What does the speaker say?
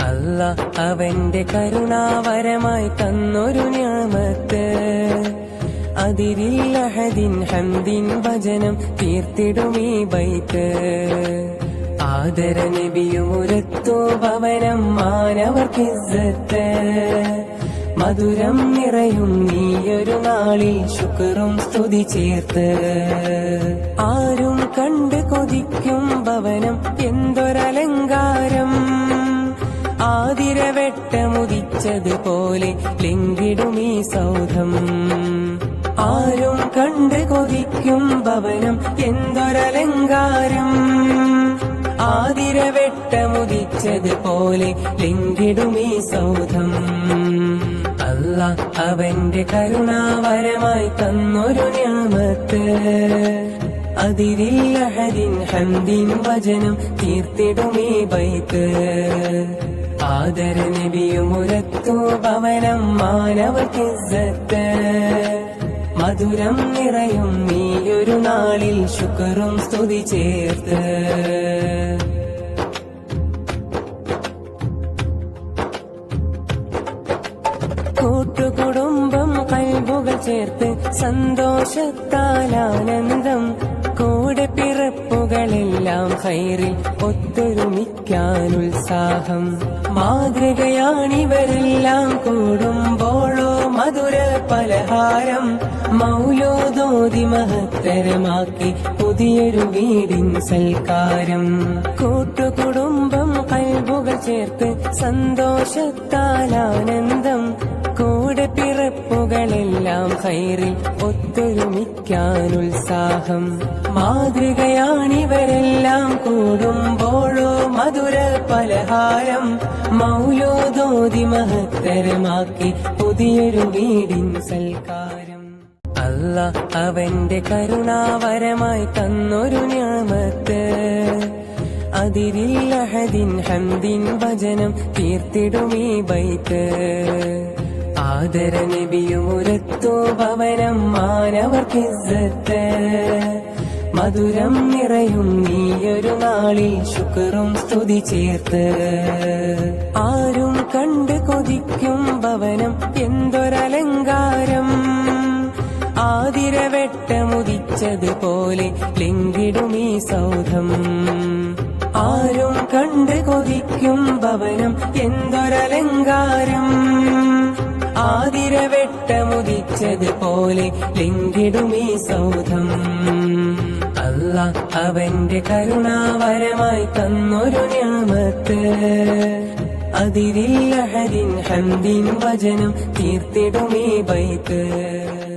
അല്ല അവന്റെ കരുണാവരമായി തന്നൊരു ഞാമത്ത്. അതിരില്ലഹദിൻ ഹംദിൻ വചനം തീർത്തിടുമീ ബൈത്ത്. ആദര നബിയുമുരത്തോ ഭവനം മാനവർക്കിസത്ത് മധുരം നിറയും നീയൊരു നാളിൽ ശുക്റും സ്തുതി ചേർത്ത്. ആരും കണ്ട് കൊതിക്കും ഭവനം എന്തൊരലങ്കാരം. ആതിരവെട്ടമുദിച്ചതുപോലെ ലിങ്കിടുമീ സൗധം. ആരും കണ്ട് കൊതിക്കും ഭവനം എന്തൊരലങ്കാരം. ആതിര വെട്ടമുദിച്ചതുപോലെ ലിങ്കിടുമീ സൗധം. അല്ല അവന്റെ കരുണാവരമായി തന്നൊരു ഞാമത്ത്. അതിരില്ലഹദിൻ ഹംദിൻ വചനം തീർത്തിടുമേ ബൈത്ത്. ആദര നബിയുമുരത്തു ഭവനം മാനവക്കിസത്ത് മധുരം നിറയും നീയൊരു നാളിൽ ശുക്രും സ്തുതി ചേർത്ത്. കൂട്ടുകുടുംബം കൽബുകൾ ചേർത്ത് സന്തോഷത്താൽ ആനന്ദം കൂടെ പിറപ്പുകളെല്ലാം ഹൈറിൽ ഒത്തൊരുമിക്കാൻ ഉത്സാഹം മാതൃകയാണിവരെല്ലാം കൂടുമ്പോഴോ മധുര പലഹാരം മൗലോദോതി മഹത്തരമാക്കി പുതിയൊരു വീടിൻ സൽക്കാരം. കൂട്ടുകുടുംബം കൽബുകൾ ചേർത്ത് സന്തോഷത്താൽ ആനന്ദം കൂടെ പിറപ്പുകളെല്ലാം കയറി ഒത്തൊരുമിക്കാൻ ഉത്സാഹം മാതൃകയാണിവരെല്ലാം കൂടുമ്പോഴോ മധുര പലഹാരം മൗലോദോതി മഹത്തരമാക്കി പുതിയൊരു വീടിൻ സൽക്കാരം. അല്ല അവന്റെ കരുണാവരമായി തന്നൊരു ഞാമത്ത്. അതിരില്ലഹദിൻ ഹംദിൻ വചനം തീർത്തിടുമീ ബൈത്ത്. ആദര നബിയുമുരത്തോ ഭവനം മാനവർക്കിസത്ത് മധുരം നിറയും നീയൊരു നാളിൽ ശുക്റും സ്തുതി ചേർത്ത്. ആരും കണ്ട് കൊതിക്കും ഭവനം എന്തൊരലങ്കാരം. ആതിരവെട്ടമുദിച്ചതുപോലെ ഈ സൗധം. ആരും കണ്ട് കൊതിക്കും ഭവനം എന്തൊരലങ്കാരം. ആതിരവെട്ടമുദിച്ചതുപോലെ ലിംഗിടുമീ സൗധം. അല്ല അവന്റെ കരുണാവരമായി തന്നൊരു ഞാമത്ത്. അതിരില്ലഹരിൻ ഹന്തിൻ വചനം തീർത്തിടുമീ ബൈത്ത്.